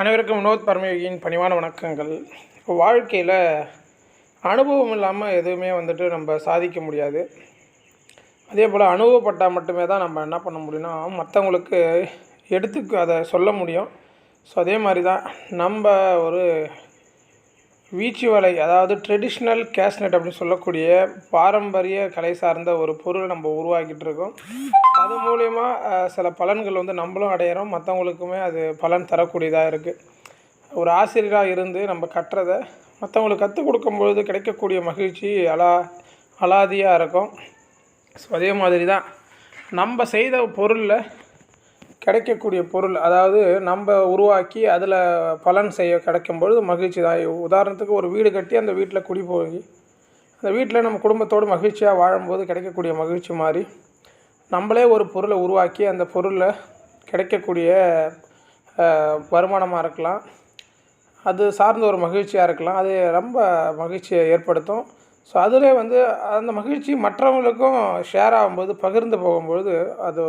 அனைவருக்கும் வினோத் பரமயோகியின் பணிவான வணக்கங்கள். இப்போ வாழ்க்கையில் அனுபவம் இல்லாமல் எதுவுமே வந்துட்டு நம்ம சாதிக்க முடியாது. அதே போல் அனுபவப்பட்டால் மட்டுமே தான் நம்ம என்ன பண்ண முடியும்னா மற்றவங்களுக்கு எடுத்து அதை சொல்ல முடியும். ஸோ அதே மாதிரி தான் நம்ம ஒரு வீச்சு வலை அதாவது ட்ரெடிஷ்னல் கேஷ்நெட் அப்படின்னு சொல்லக்கூடிய பாரம்பரிய கலை சார்ந்த ஒரு பொருள் நம்ம உருவாக்கிட்டு இருக்கோம். அது மூலயமா சில பலன்கள் வந்து நம்மளும் அடையிறோம். மற்றவங்களுக்குமே அது பலன் தரக்கூடியதாக இருக்குது ஒரு ஆசிரியராக இருந்து நம்ம கட்டுறதை மற்றவங்களுக்கு கற்றுக் கொடுக்கும்பொழுது கிடைக்கக்கூடிய மகிழ்ச்சி அலா அலாதியாக இருக்கும். ஸோ அதே மாதிரி தான் நம்ம செய்த பொருளில் கிடைக்கக்கூடிய பொருள் அதாவது நம்ம உருவாக்கி அதில் பலன் செய்ய கிடைக்கும் பொழுது மகிழ்ச்சி தான். உதாரணத்துக்கு ஒரு வீடு கட்டி அந்த வீட்டில் குடி போய் அந்த வீட்டில் நம்ம குடும்பத்தோடு மகிழ்ச்சியாக வாழும்போது கிடைக்கக்கூடிய மகிழ்ச்சி மாதிரி நம்மளே ஒரு பொருளை உருவாக்கி அந்த பொருளில் கிடைக்கக்கூடிய வருமானமாக இருக்கலாம். அது சார்ந்த ஒரு மகிழ்ச்சியாக இருக்கலாம். அது ரொம்ப மகிழ்ச்சியை ஏற்படுத்தும். ஸோ அதிலே வந்து அந்த மகிழ்ச்சி மற்றவங்களுக்கும் ஷேர் ஆகும்போது பகிர்ந்து போகும்பொழுது அது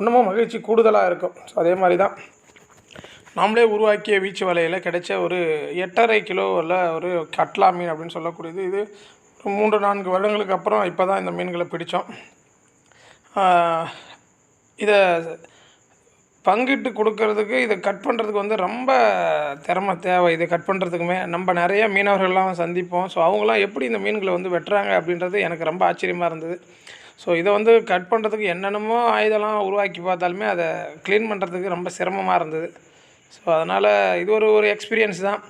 இன்னமும் மகிழ்ச்சி கூடுதலாக இருக்கும். ஸோ அதே மாதிரி தான் நாமளே உருவாக்கிய வீச்சு வலையில் கிடைச்ச ஒரு எட்டரை கிலோவில் ஒரு கட்லா மீன் அப்படின்னு சொல்லக்கூடியது. இது ஒரு மூன்று நான்கு வருடங்களுக்கு அப்புறம் இப்போ தான் இந்த மீன்களை பிடித்தோம் இதை பங்கிட்டு கொடுக்கறதுக்கு இதை கட் பண்ணுறதுக்கு வந்து ரொம்ப திறமை தேவை. இதை கட் பண்ணுறதுக்குமே நம்ம நிறைய மீனவர்கள்லாம் சந்திப்போம். ஸோ அவங்களாம் எப்படி இந்த மீன்களை வந்து வெட்டுறாங்க அப்படின்றது எனக்கு ரொம்ப ஆச்சரியமாக இருந்தது. ஸோ இதை வந்து கட் பண்ணுறதுக்கு என்னென்னமோ ஆயுதம்லாம் உருவாக்கி பார்த்தாலுமே அதை க்ளீன் பண்ணுறதுக்கு ரொம்ப சிரமமாக இருந்தது. ஸோ அதனால் இது ஒரு ஒரு எக்ஸ்பீரியன்ஸ் தான்.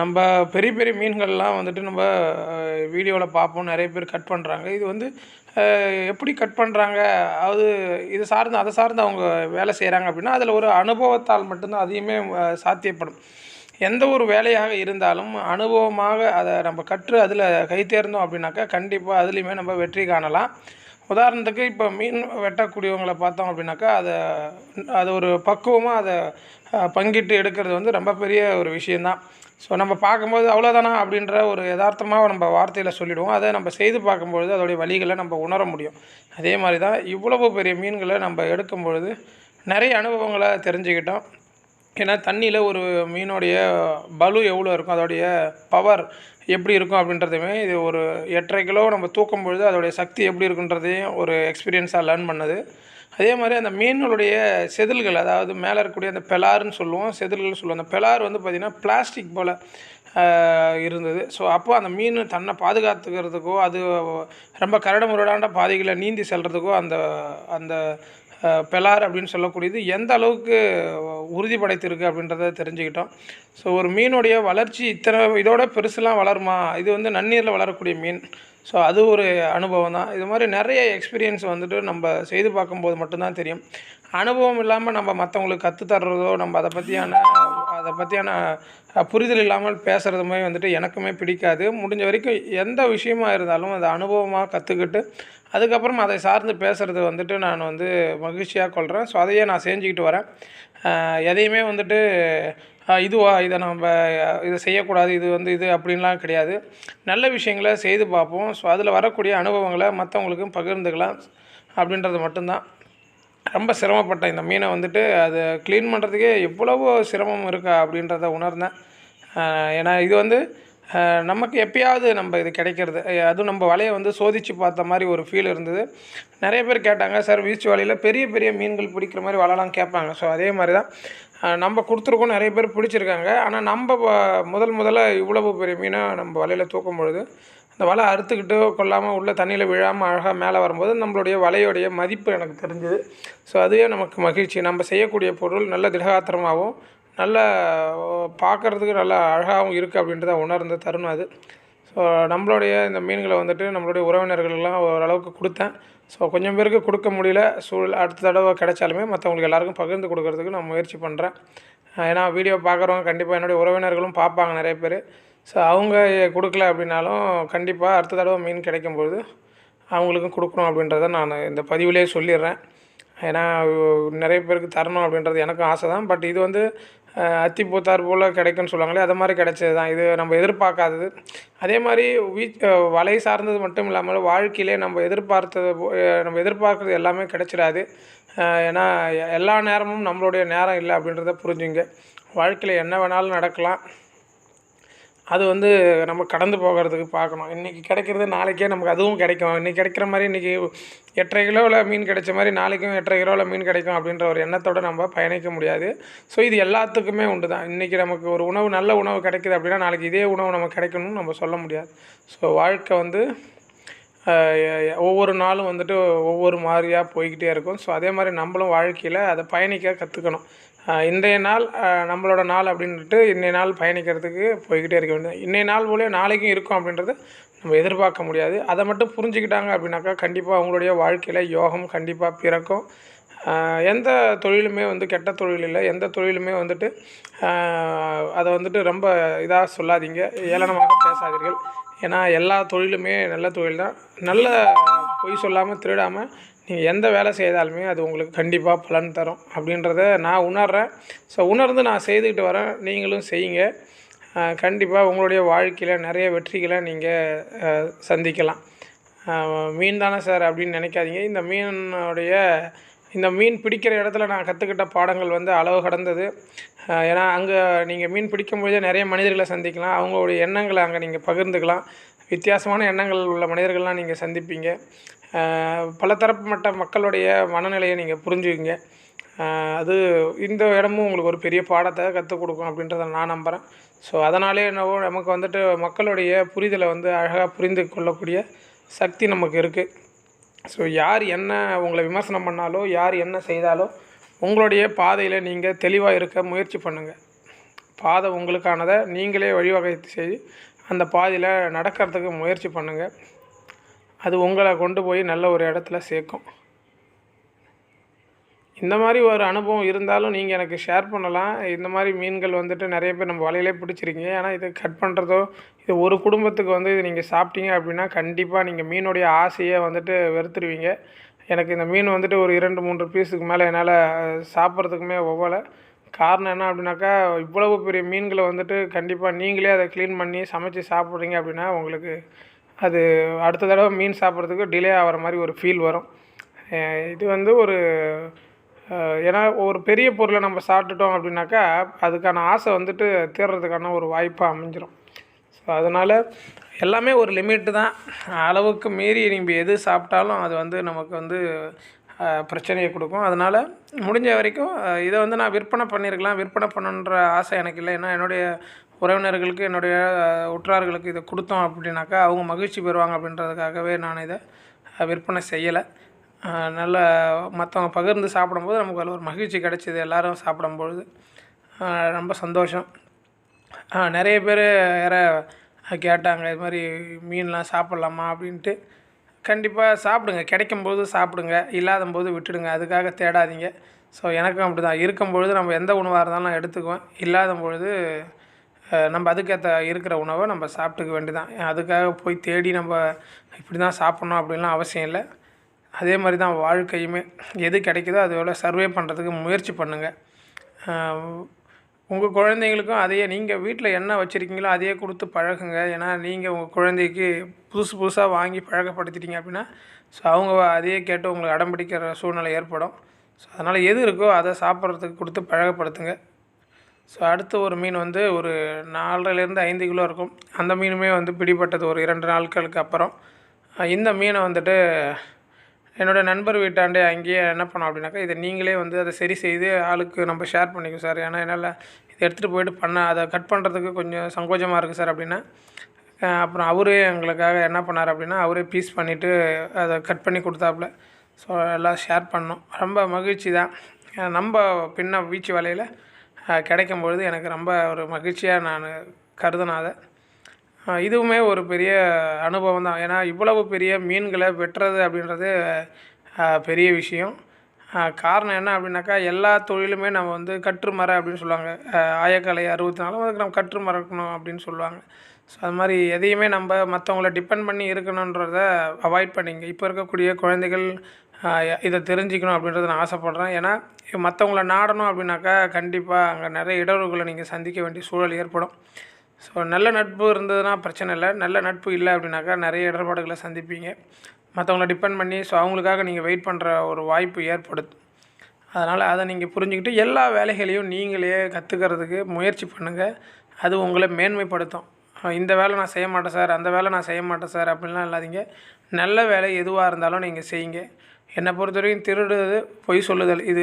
நம்ம பெரிய பெரிய மீன்கள்லாம் வந்துட்டு நம்ம வீடியோவில் பார்ப்போம். நிறைய பேர் கட் பண்ணுறாங்க இது வந்து எப்படி கட் பண்ணுறாங்க அது இது சார்ந்து அதை சார்ந்து அவங்க வேலை செய்கிறாங்க அப்படின்னா அதில் ஒரு அனுபவத்தால் மட்டும்தான் அதிகமே சாத்தியப்படும். எந்த ஒரு வேலையாக இருந்தாலும் அனுபவமாக அதை நம்ம கற்று அதில் கைத்தேர்ந்தோம் அப்படின்னாக்கா கண்டிப்பாக அதுலேயுமே நம்ம வெற்றி காணலாம். உதாரணத்துக்கு இப்போ மீன் வெட்டக்கூடியவங்களை பார்த்தோம் அப்படின்னாக்கா அதை அது ஒரு பக்குவமாக அதை பங்கிட்டு எடுக்கிறது வந்து ரொம்ப பெரிய ஒரு விஷயந்தான் ஸோ நம்ம பார்க்கும்போது அவ்வளோதானா அப்படின்ற ஒரு யதார்த்தமாக நம்ம வார்த்தையில் சொல்லிவிடுவோம் அதை நம்ம செய்து பார்க்கும்பொழுது அதோடைய வழிகளை நம்ம உணர முடியும். அதே மாதிரி தான் இவ்வளவு பெரிய மீன்களை நம்ம எடுக்கும் பொழுது நிறைய அனுபவங்களை தெரிஞ்சுக்கிட்டோம். ஏன்னா தண்ணியில் ஒரு மீனுடைய பலு எவ்வளோ இருக்கும் அதோடைய பவர் எப்படி இருக்கும் அப்படின்றதையுமே இது ஒரு எட்டரை கிலோ நம்ம தூக்கும் பொழுது அதோடைய சக்தி எப்படி இருக்குன்றதையும் ஒரு எக்ஸ்பீரியன்ஸாக லேர்ன் பண்ணது. அதே மாதிரி அந்த மீன்களுடைய செதில்கள் அதாவது மேலே இருக்கக்கூடிய அந்த பெலாருன்னு சொல்லுவோம் செதில்கள் சொல்லுவோம். அந்த பெலார் வந்து பார்த்திங்கன்னா பிளாஸ்டிக் போல் இருந்தது. ஸோ அப்போ அந்த மீன் தன்னை பாதுகாத்துக்கிறதுக்கோ அது ரொம்ப கரடு முரடாண்ட பாதைகளை நீந்தி செல்கிறதுக்கோ அந்த அந்த பெலார் அப்படின்னு சொல்லக்கூடியது எந்த அளவுக்கு உறுதிப்படைத்திருக்கு அப்படின்றத தெரிஞ்சுக்கிட்டோம். ஸோ ஒரு மீனுடைய வளர்ச்சி இத்தனை இதோட பெருசுலாம் வளருமா? இது வந்து நன்னீரில் வளரக்கூடிய மீன். ஸோ அது ஒரு அனுபவம் தான். இது மாதிரி நிறைய எக்ஸ்பீரியன்ஸ் வந்துட்டு நம்ம செய்து பார்க்கும்போது மட்டும்தான் தெரியும். அனுபவம் இல்லாமல் நம்ம மற்றவங்களுக்கு கற்றுத்தர்றதோ நம்ம அதை பற்றியான அதை பற்றியான புரிதல் இல்லாமல் பேசுகிறதுமே வந்துட்டு எனக்குமே பிடிக்காது. முடிஞ்ச வரைக்கும் எந்த விஷயமா இருந்தாலும் அதை அனுபவமாக கற்றுக்கிட்டு அதுக்கப்புறம் அதை சார்ந்து பேசுகிறது வந்துட்டு நான் வந்து மகிழ்ச்சியாக கொள்கிறேன் ஸோ அதையே நான் செஞ்சுக்கிட்டு வரேன். எதையுமே வந்துட்டு இதுவா இதை நம்ம இதை செய்யக்கூடாது இது வந்து இது அப்படின்லாம் கிடையாது. நல்ல விஷயங்களை செய்து பார்ப்போம். ஸோ அதில் வரக்கூடிய அனுபவங்களை மற்றவங்களுக்கும் பகிர்ந்துக்கலாம். அப்படின்றது மட்டும்தான். ரொம்ப சிரமப்பட்டேன். இந்த மீனை வந்துட்டு அதை க்ளீன் பண்ணுறதுக்கே எவ்வளவோ சிரமம் இருக்கா அப்படின்றத உணர்ந்தேன். ஏன்னா இது வந்து நமக்கு எப்பயாவது நம்ம இது கிடைக்கிறது. அதுவும் நம்ம வலையை வந்து சோதித்து பார்த்த மாதிரி ஒரு ஃபீல் இருந்தது. நிறைய பேர் கேட்டாங்க சார் வீச்சு வலையில் பெரிய பெரிய மீன்கள் பிடிக்கிற மாதிரி வலைலாம் கேட்பாங்க. ஸோ அதே மாதிரி தான் நம்ம கொடுத்துருக்கோம் நிறைய பேர் பிடிச்சிருக்காங்க. ஆனால் நம்ம முதல் முதல்ல இவ்வளவு பெரிய மீனை நம்ம வலையில் தூக்கும் பொழுது அந்த வலை அறுத்துக்கிட்டு கொள்ளாமல் உள்ளே தண்ணியில் விழாமல் அழகாக மேலே வரும்போது நம்மளுடைய வலையோடைய மதிப்பு எனக்கு தெரிஞ்சுது. ஸோ அதுவே நமக்கு மகிழ்ச்சி. நம்ம செய்யக்கூடிய பொருள் நல்ல திடகாத்திரமாகவும் நல்ல பார்க்குறதுக்கு நல்லா அழகாகவும் இருக்குது அப்படின்றத உணர்ந்த தருணம் அது. ஸோ நம்மளுடைய இந்த மீன்களை வந்துட்டு நம்மளுடைய உறவினர்கள்லாம் ஓரளவுக்கு கொடுத்தேன். ஸோ கொஞ்சம் பேருக்கு கொடுக்க முடியல. சூழல் அடுத்த தடவை கிடைச்சாலுமே மற்றவங்களுக்கு எல்லாருக்கும் பகிர்ந்து கொடுக்கறதுக்கு நான் முயற்சி பண்ணுறேன் ஏன்னா வீடியோ பார்க்குறவங்க கண்டிப்பாக என்னுடைய உறவினர்களும் பார்ப்பாங்க நிறைய பேர். ஸோ அவங்க கொடுக்கல அப்படின்னாலும் கண்டிப்பாக அடுத்த தடவை மீன் கிடைக்கும்போது அவங்களுக்கும் கொடுக்கணும் அப்படின்றத நான் இந்த பதிவிலே சொல்லிடுறேன். ஏன்னா நிறைய பேருக்கு தரணும் அப்படின்றது எனக்கும் ஆசை தான் பட் இது வந்து அத்தி பூத்தார் போல் கிடைக்குன்னு சொல்லுவாங்களே அது மாதிரி கிடைச்சது தான் இது நம்ம எதிர்பார்க்காதது. அதே மாதிரி வீ வலை சார்ந்தது மட்டும் இல்லாமல் வாழ்க்கையிலே நம்ம எதிர்பார்த்தது நம்ம எதிர்பார்க்குறது எல்லாமே கிடைச்சிடாது. ஏன்னா எல்லா நேரமும் நம்மளுடைய நேரம் இல்லை அப்படின்றத புரிஞ்சுங்க. வாழ்க்கையில் என்ன வேணாலும் நடக்கலாம். அது வந்து நம்ம கடந்து போகிறதுக்கு பார்க்கணும். இன்றைக்கி கிடைக்கிறது நாளைக்கே நமக்கு அதுவும் கிடைக்கும். இன்றைக்கி கிடைக்கிற மாதிரி இன்றைக்கி எட்டரை கிலோவில் மீன் கிடைச்ச மாதிரி நாளைக்கும் எட்டரை கிலோவில் மீன் கிடைக்கும் அப்படின்ற ஒரு எண்ணத்தோடு நம்ம பயணிக்க முடியாது. ஸோ இது எல்லாத்துக்குமே உண்டு தான். இன்றைக்கி நமக்கு ஒரு உணவு நல்ல உணவு கிடைக்குது அப்படின்னா நாளைக்கு இதே உணவு நமக்கு கிடைக்கணும்னு நம்ம சொல்ல முடியாது. ஸோ வாழ்க்கை வந்து ஒவ்வொரு நாளும் வந்துட்டு ஒவ்வொரு மாதிரியாக போய்கிட்டே இருக்கும். ஸோ அதே மாதிரி நம்மளும் வாழ்க்கையில் அதை பயணிக்க கற்றுக்கணும் இன்றைய நாள் நம்மளோட நாள் அப்படின்ட்டு இன்றைய நாள் பயணிக்கிறதுக்கு போய்கிட்டே இருக்க வேண்டியது. இன்றைய நாள் போல நாளைக்கும் இருக்கும் அப்படின்றது நம்ம எதிர்பார்க்க முடியாது. அதை மட்டும் புரிஞ்சுக்கிட்டாங்க அப்படின்னாக்கா கண்டிப்பாக அவங்களுடைய வாழ்க்கையில் யோகம் கண்டிப்பாக பிறக்கும். எந்த தொழிலுமே வந்து கெட்ட தொழில் இல்லை. எந்த தொழிலுமே வந்துட்டு அதை வந்துட்டு ரொம்ப இதாக சொல்லாதீங்க. ஏளனமாக பேசாதீர்கள். ஏன்னா எல்லா தொழிலுமே நல்ல தொழில் தான். நல்ல பொய் சொல்லாமல் திருடாமல் நீங்கள் எந்த வேலை செய்தாலுமே அது உங்களுக்கு கண்டிப்பாக பலன் தரும். அப்படின்றத நான் உணர்கிறேன் ஸோ உணர்ந்து நான் செய்துக்கிட்டு வரேன். நீங்களும் செய்யுங்க. கண்டிப்பாக உங்களுடைய வாழ்க்கையில் நிறைய வெற்றிகளை நீங்கள் சந்திக்கலாம். மீன் தானே சார் அப்படின்னு நினைக்காதீங்க. இந்த மீனுடைய இந்த மீன் பிடிக்கிற இடத்துல நான் கற்றுக்கிட்ட பாடங்கள் வந்து அளவு கடந்தது. ஏன்னா அங்கே நீங்கள் மீன் பிடிக்கும்போதே நிறைய மனிதர்களை சந்திக்கலாம். அவங்களுடைய எண்ணங்களை அங்கே நீங்கள் பகிர்ந்துக்கலாம். வித்தியாசமான எண்ணங்கள் உள்ள மனிதர்கள்லாம் நீங்கள் சந்திப்பீங்க. பலதரப்பட்ட மக்களுடைய மனநிலையை நீங்கள் புரிஞ்சுக்குங்க. அது இந்த இடமும் உங்களுக்கு ஒரு பெரிய பாடத்தை கற்றுக் கொடுக்கும் அப்படின்றத நான் நம்புகிறேன் ஸோ அதனாலே என்னவோ நமக்கு வந்துட்டு மக்களுடைய புரிதலை வந்து அழகாக புரிந்து கொள்ளக்கூடிய சக்தி நமக்கு இருக்குது ஸோ யார் என்ன உங்களை விமர்சனம் பண்ணாலோ யார் என்ன செய்தாலோ உங்களுடைய பாதையில் நீங்கள் தெளிவாக இருக்க முயற்சி பண்ணுங்கள் பாதை உங்களுக்கானதை நீங்களே வழிவகை செய்து அந்த பாதையில் நடக்கிறதுக்கு முயற்சி பண்ணுங்கள் அது உங்களை கொண்டு போய் நல்ல ஒரு இடத்துல சேர்க்கும். இந்த மாதிரி ஒரு அனுபவம் இருந்தாலும் நீங்கள் எனக்கு ஷேர் பண்ணலாம். இந்த மாதிரி மீன்கள் வந்துட்டு நிறைய பேர் நம்ம வலையிலே பிடிச்சிருக்கீங்க. ஏன்னா இது கட் பண்ணுறதோ இது ஒரு குடும்பத்துக்கு வந்து இது நீங்கள் சாப்பிட்டீங்க அப்படின்னா கண்டிப்பாக நீங்கள் மீனுடைய ஆசையை வந்துட்டு வெறுத்துருவீங்க. எனக்கு இந்த மீன் வந்துட்டு ஒரு இரண்டு மூன்று பீஸுக்கு மேலே என்னால் சாப்பிட்றதுக்குமே ஒவ்வொல காரணம் என்ன அப்படின்னாக்கா இவ்வளவு பெரிய மீன்களை வந்துட்டு கண்டிப்பாக நீங்களே அதை க்ளீன் பண்ணி சமைச்சு சாப்பிட்றீங்க அப்படின்னா உங்களுக்கு அது அடுத்த தடவை மீன் சாப்பிட்றதுக்கு டிலே ஆகிற மாதிரி ஒரு ஃபீல் வரும். இது வந்து ஒரு ஏன்னா ஒரு பெரிய பொருளை நம்ம சாப்பிட்டுட்டோம் அப்படின்னாக்கா அதுக்கான ஆசை வந்துட்டு தீர்றதுக்கான ஒரு வாய்ப்பாக அமைஞ்சிரும். ஸோ அதனால் எல்லாமே ஒரு லிமிட்டு தான். அளவுக்கு மீறி நீங்கள் எது சாப்பிட்டாலும் அது வந்து நமக்கு வந்து பிரச்சனையை கொடுக்கும். அதனால் முடிஞ்ச வரைக்கும் இதை வந்து நான் விற்பனை பண்ணியிருக்கலாம். விற்பனை பண்ணுன்ற ஆசை எனக்கு இல்லை. ஏன்னா என்னுடைய உறவினர்களுக்கு என்னுடைய உற்றார்களுக்கு இதை கொடுத்தோம் அப்படின்னாக்கா அவங்க மகிழ்ச்சி பெறுவாங்க அப்படின்றதுக்காகவே நான் இதை விற்பனை செய்யலை. நல்ல மற்றவங்க பகிர்ந்து சாப்பிடும்போது நமக்கு அதில் ஒரு மகிழ்ச்சி கிடச்சிது. எல்லோரும் சாப்பிடும்பொழுது ரொம்ப சந்தோஷம். நிறைய பேர் வேறு கேட்டாங்க இது மாதிரி மீன்லாம் சாப்பிட்லாமா அப்படின்ட்டு. கண்டிப்பாக சாப்பிடுங்க. கிடைக்கும்போது சாப்பிடுங்க. இல்லாதம்போது விட்டுடுங்க. அதுக்காக தேடாதீங்க. ஸோ எனக்கும் அப்படி தான் இருக்கும்பொழுது நம்ம எந்த உணவாக இருந்தாலும் நான் எடுத்துக்குவேன். இல்லாத பொழுது நம்ம அதுக்கேற்ற இருக்கிற உணவை நம்ம சாப்பிட்டுக்க வேண்டியதான் அதுக்காக போய் தேடி நம்ம இப்படி தான் சாப்பிட்ணும் அப்படின்லாம் அவசியம் இல்லை. அதே மாதிரி தான் வாழ்க்கையுமே. எது கிடைக்குதோ அதோட சர்வே பண்ணுறதுக்கு முயற்சி பண்ணுங்கள் உங்கள் குழந்தைங்களுக்கும் அதையே நீங்கள் வீட்டில் என்ன வச்சுருக்கீங்களோ அதையே கொடுத்து பழகுங்க. ஏன்னா நீங்கள் உங்கள் குழந்தைக்கு புதுசு புதுசாக வாங்கி பழக்கப்படுத்திட்டீங்க அப்படின்னா ஸோ அவங்க அதையே கேட்டு உங்களுக்கு அடம் பிடிக்கிற சூழ்நிலை ஏற்படும். ஸோ அதனால் எது இருக்கோ அதை சாப்பிட்றதுக்கு கொடுத்து பழகப்படுத்துங்க ஸோ அடுத்து ஒரு மீன் வந்து ஒரு நாலரைலேருந்து ஐந்து கிலோ இருக்கும். அந்த மீனுமே வந்து பிடிபட்டது ஒரு இரண்டு நாட்களுக்கு அப்புறம். இந்த மீனை வந்துட்டு என்னோடய நண்பர் வீட்டாண்டே அங்கேயே என்ன பண்ணோம் அப்படின்னாக்கா இதை நீங்களே வந்து அதை சரி செய்து ஆளுக்கு நம்ம ஷேர் பண்ணிக்கோ சார். ஏன்னா என்னால் இதை எடுத்துகிட்டு போயிட்டு பண்ண அதை கட் பண்ணுறதுக்கு கொஞ்சம் சங்கோஜமாக இருக்குது சார் அப்படின்னா. அப்புறம் அவரே எங்களுக்காக என்ன பண்ணார் அப்படின்னா அவரே பீஸ் பண்ணிவிட்டு அதை கட் பண்ணி கொடுத்தாப்புல. ஸோ எல்லாம் ஷேர் பண்ணோம். ரொம்ப மகிழ்ச்சி தான். நம்ம பின்ன வீச்சு வலையில் கிடைக்கும் பொழுது எனக்கு ரொம்ப ஒரு மகிழ்ச்சியாக நான் கருதினேன் அதை. இதுவுமே ஒரு பெரிய அனுபவம் தான். ஏன்னா இவ்வளவு பெரிய மீன்களை வெட்டுறது அப்படின்றது பெரிய விஷயம். காரணம் என்ன அப்படின்னாக்கா எல்லா தொழிலுமே நம்ம வந்து கற்றுமர அப்படின்னு சொல்லுவாங்க. ஆயக்கலை அறுபத்தி நாலும் அதுக்கு நம்ம கற்று மறக்கணும் அப்படின்னு சொல்லுவாங்க. ஸோ அது மாதிரி எதையுமே நம்ம மற்றவங்கள டிபெண்ட் பண்ணி இருக்கணுன்றத அவாய்ட் பண்ணிங்க. இப்போ இருக்கக்கூடிய குழந்தைகள் இதை தெரிஞ்சுக்கணும் அப்படின்றத நான் ஆசைப்பட்றேன். ஏன்னா மற்றவங்கள நாடணும் அப்படின்னாக்கா கண்டிப்பாக அங்கே நிறைய இடர்வுகளை நீங்கள் சந்திக்க வேண்டிய சூழல் ஏற்படும். ஸோ நல்ல நட்பு இருந்ததுன்னா பிரச்சனை இல்லை. நல்ல நட்பு இல்லை அப்படின்னாக்கா நிறைய இடர்பாடுகளை சந்திப்பீங்க. மற்றவங்கள டிபெண்ட் பண்ணி ஸோ அவங்களுக்காக நீங்கள் வெயிட் பண்ணுற ஒரு வாய்ப்பு ஏற்படுது. அதனால் அதை நீங்கள் புரிஞ்சுக்கிட்டு எல்லா வேலைகளையும் நீங்களே கற்றுக்கிறதுக்கு முயற்சி பண்ணுங்கள் அது உங்களை மேன்மைப்படுத்தும். இந்த வேலை நான் செய்ய மாட்டேன் சார் அந்த வேலை நான் செய்ய மாட்டேன் சார் அப்படின்லாம் இல்லாதீங்க. நல்ல வேலை எதுவாக இருந்தாலும் நீங்கள் செய்யுங்க. என்னை பொறுத்த வரைக்கும் திருடுறது பொய் சொல்லுதல். இது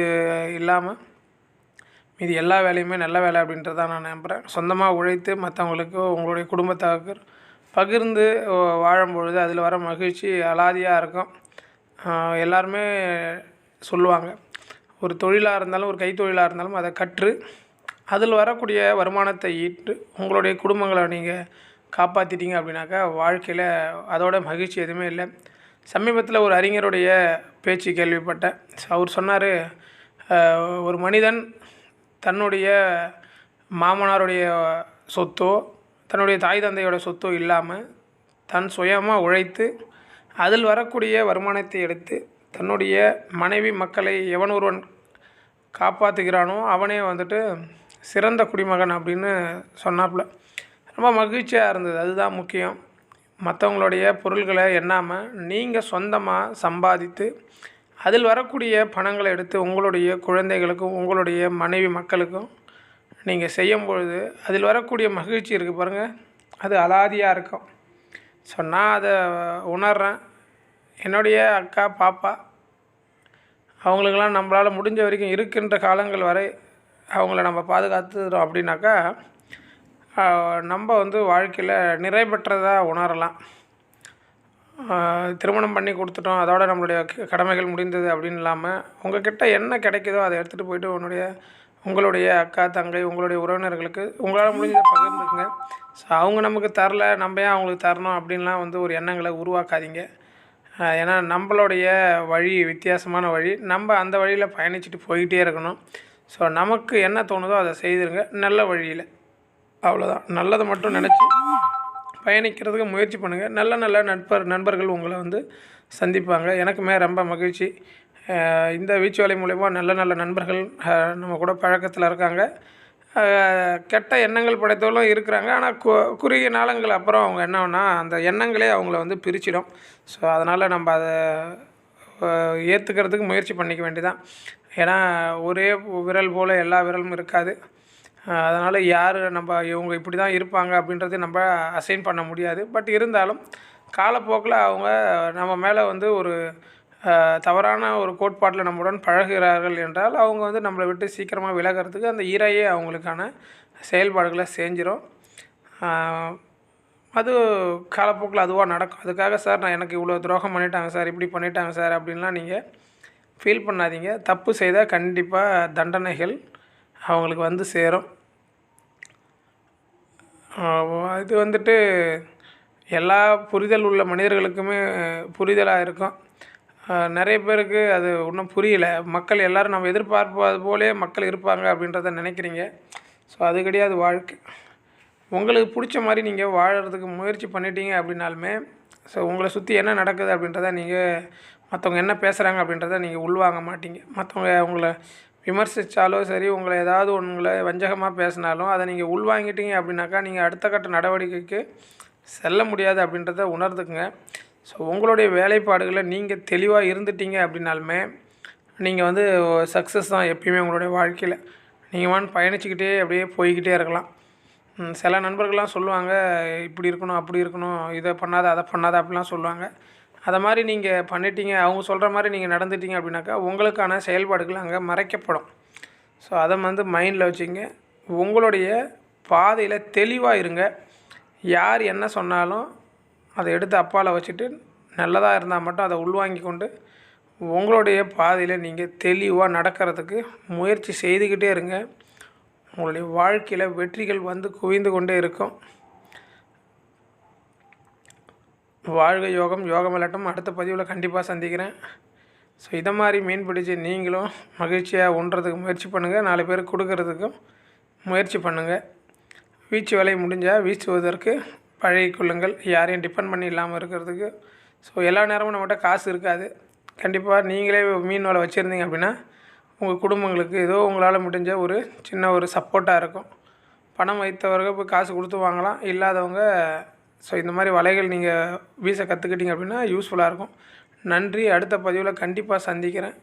இல்லாமல் மீதி எல்லா வேலையுமே நல்ல வேலை அப்படின்றத நான் நம்புகிறேன் சொந்தமாக உழைத்து மற்றவங்களுக்கு உங்களுடைய குடும்பத்தாக்கு பகிர்ந்து வாழும்பொழுது அதில் வர மகிழ்ச்சி அலாதியாக இருக்கும். எல்லாருமே சொல்லுவாங்க. ஒரு தொழிலாக இருந்தாலும் ஒரு கைத்தொழிலாக இருந்தாலும் அதை கற்று அதில் வரக்கூடிய வருமானத்தை ஈட்டு உங்களுடைய குடும்பங்களை நீங்கள் காப்பாற்றிட்டீங்க அப்படின்னாக்கா வாழ்க்கையில் அதோட மகிழ்ச்சி எதுவுமே இல்லை. சமீபத்தில் ஒரு அறிஞருடைய பேச்சு கேள்விப்பட்டேன். அவர் சொன்னார் ஒரு மனிதன் தன்னுடைய மாமனாருடைய சொத்தோ தன்னுடைய தாய் தந்தையோட சொத்தோ இல்லாமல் தன் சுயமாக உழைத்து அதில் வரக்கூடிய வருமானத்தை எடுத்து தன்னுடைய மனைவி மக்களை எவன் ஒருவன் காப்பாற்றுகிறானோ அவனே வந்துட்டு சிறந்த குடிமகன் அப்படின்னு சொன்னாப்புல. ரொம்ப மகிழ்ச்சியாக இருந்தது. அதுதான் முக்கியம். மற்றவங்களுடைய பொருள்களை எண்ணாமல் நீங்கள் சொந்தமாக சம்பாதித்து அதில் வரக்கூடிய பணங்களை எடுத்து உங்களுடைய குழந்தைகளுக்கும் உங்களுடைய மனைவி மக்களுக்கும் நீங்கள் செய்யும் பொழுது அதில் வரக்கூடிய மகிழ்ச்சி இருக்குது பாருங்கள் அது அலாதியாக இருக்கும். ஸோ நான் அதை உணர்கிறேன் என்னுடைய அக்கா பாப்பா அவங்களுக்கெல்லாம் நம்மளால் முடிஞ்ச வரைக்கும் இருக்கின்ற காலங்கள் வரை அவங்கள நம்ம பாதுகாத்துறோம் அப்படின்னாக்கா நம்ம வந்து வாழ்க்கையில் நிறைவேற்றதாக உணரலாம். திருமணம் பண்ணி கொடுத்துட்டோம் அதோட நம்மளுடைய க- கடமைகள் முடிந்தது அப்படின்னு இல்லாமல் உங்ககிட்ட என்ன கிடைக்குதோ அதை எடுத்துகிட்டு போயிட்டு உன்னுடைய உங்களுடைய அக்கா தங்கை உங்களுடைய உறவினர்களுக்கு உங்களால் முடிஞ்சதை பகிர்ந்துக்குங்க. ஸோ அவங்க நமக்கு தரல நம்ம ஏன் அவங்களுக்கு தரணும் அப்படின்லாம் வந்து ஒரு எண்ணங்களை உருவாக்காதீங்க. ஏன்னா நம்மளுடைய வழி வித்தியாசமான வழி. நம்ம அந்த வழியில் பயணிச்சுட்டு போய்கிட்டே இருக்கணும். ஸோ நமக்கு என்ன தோணுதோ அதை செய்திருங்க. நல்ல வழியில். அவ்வளோதான் நல்லதை மட்டும் நினச்சி பயணிக்கிறதுக்கு முயற்சி பண்ணுங்கள் நல்ல நல்ல நண்பர் நண்பர்கள் உங்களை வந்து சந்திப்பாங்க. எனக்குமே ரொம்ப மகிழ்ச்சி. இந்த வீச்சுவலை மூலயமா நல்ல நல்ல நண்பர்கள் நம்ம கூட பழக்கத்தில் இருக்காங்க. கெட்ட எண்ணங்கள் படைத்தவர்களும் இருக்கிறாங்க. ஆனால் கு குறுகிய நாளங்கள் அப்புறம் அவங்க என்னன்னா அந்த எண்ணங்களே அவங்கள வந்து பிரிச்சிடும். ஸோ அதனால் நம்ம அதை ஏற்றுக்கிறதுக்கு முயற்சி பண்ணிக்க வேண்டியதான் ஏன்னா ஒரே விரல் போல் எல்லா விரலும் இருக்காது. அதனால் யார் நம்ம இவங்க இப்படி தான் இருப்பாங்க அப்படின்றது நம்ம அசைன் பண்ண முடியாது. பட் இருந்தாலும் காலப்போக்கில் அவங்க நம்ம மேலே வந்து ஒரு தவறான ஒரு கோட்பாட்டில் நம்முடன் பழகுகிறார்கள் என்றால் அவங்க வந்து நம்மளை விட்டு சீக்கிரமாக விலகிறதுக்கு அந்த ஈரையே அவங்களுக்கான செயல்பாடுகளை செஞ்சிடும் அது காலப்போக்கில் அதுவாக நடக்கும். அதுக்காக சார் நான் எனக்கு இவ்வளோ துரோகம் பண்ணிட்டாங்க சார் இப்படி பண்ணிட்டாங்க சார் அப்படின்லாம் நீங்கள் ஃபீல் பண்ணாதீங்க. தப்பு செய்தால் கண்டிப்பாக தண்டனைகள் அவங்களுக்கு வந்து சேரும். இது வந்துட்டு எல்லா புரிதல் உள்ள மனிதர்களுக்குமே புரிதலாக இருக்கும். நிறைய பேருக்கு அது இன்னும் புரியல. மக்கள் எல்லோரும் நம்ம எதிர்பார்ப்பது போலே மக்கள் இருப்பாங்க அப்படின்றத நினைக்கிறீங்க. ஸோ அது கிடையாது வாழ்க்கை. உங்களுக்கு பிடிச்ச மாதிரி நீங்கள் வாழறதுக்கு முயற்சி பண்ணிட்டீங்க அப்படின்னாலுமே ஸோ உங்களை சுற்றி என்ன நடக்குது அப்படின்றத நீங்கள் மற்றவங்க என்ன பேசுகிறாங்க அப்படின்றத நீங்கள் உள்வாங்க மாட்டீங்க. மற்றவங்க உங்களை விமர்சித்தாலும் சரி உங்களை ஏதாவது உங்களை வஞ்சகமாக பேசினாலும் அதை நீங்கள் உள்வாங்கிட்டீங்க அப்படின்னாக்கா நீங்கள் அடுத்த கட்ட நடவடிக்கைக்கு செல்ல முடியாது அப்படின்றத உணர்ந்துக்குங்க. ஸோ உங்களுடைய வேலைப்பாடுகளை நீங்கள் தெளிவாக இருந்துட்டீங்க அப்படின்னாலுமே நீங்கள் வந்து சக்ஸஸ் தான் எப்பயுமே உங்களுடைய வாழ்க்கையில். நீங்கள் வான் பயணிச்சுக்கிட்டே அப்படியே போய்கிட்டே இருக்கலாம். சில நண்பர்கள்லாம் சொல்லுவாங்க இப்படி இருக்கணும் அப்படி இருக்கணும் இதை பண்ணாத அதை பண்ணாத அப்படிலாம் சொல்லுவாங்க. அதை மாதிரி நீங்கள் பண்ணிட்டீங்க அவங்க சொல்கிற மாதிரி நீங்கள் நடந்துட்டீங்க அப்படின்னாக்கா உங்களுக்கான செயல்பாடுகள் அங்கே மறைக்கப்படும். ஸோ அதை வந்து மைண்டில் வச்சுங்க. உங்களுடைய பாதையில் தெளிவாக இருங்க. யார் என்ன சொன்னாலும் அதை எடுத்து அப்பால் வச்சுட்டு நல்லதாக இருந்தால் மட்டும் அதை உள்வாங்கி கொண்டு உங்களுடைய பாதையில் நீங்கள் தெளிவாக நடக்கிறதுக்கு முயற்சி செய்துக்கிட்டே இருங்க. உங்களுடைய வாழ்க்கையில் வெற்றிகள் வந்து குவிந்து கொண்டே இருக்கும். வாழ்க யோகம் யோகம் விளட்டம் அடுத்த பதிவில் கண்டிப்பாக சந்திக்கிறேன். ஸோ இதை மாதிரி மீன் பிடிச்சி நீங்களும் மகிழ்ச்சியாக உண்றதுக்கு முயற்சி பண்ணுங்கள் நாலு பேர் கொடுக்கறதுக்கும் முயற்சி பண்ணுங்கள் வீச்சு வேலை முடிஞ்சால் வீசுவதற்கு பழகிக்கொள்ளுங்கள் யாரையும் டிபெண்ட் பண்ணி இல்லாமல் இருக்கிறதுக்கு. ஸோ எல்லா நேரமும் நம்மகிட்ட காசு இருக்காது. கண்டிப்பாக நீங்களே மீன் வலை வச்சுருந்தீங்க அப்படின்னா உங்கள் குடும்பங்களுக்கு ஏதோ உங்களால் முடிஞ்ச ஒரு சின்ன ஒரு சப்போர்ட்டாக இருக்கும். பணம் வைத்தவர்கள் இப்போ காசு கொடுத்து வாங்கலாம். இல்லாதவங்க ஸோ இந்த மாதிரி வலைகள் நீங்கள் வீச கற்றுக்கிட்டீங்க அப்படின்னா யூஸ்ஃபுல்லாக இருக்கும். நன்றி. அடுத்த பதிவில் கண்டிப்பாக சந்திக்கிறேன்.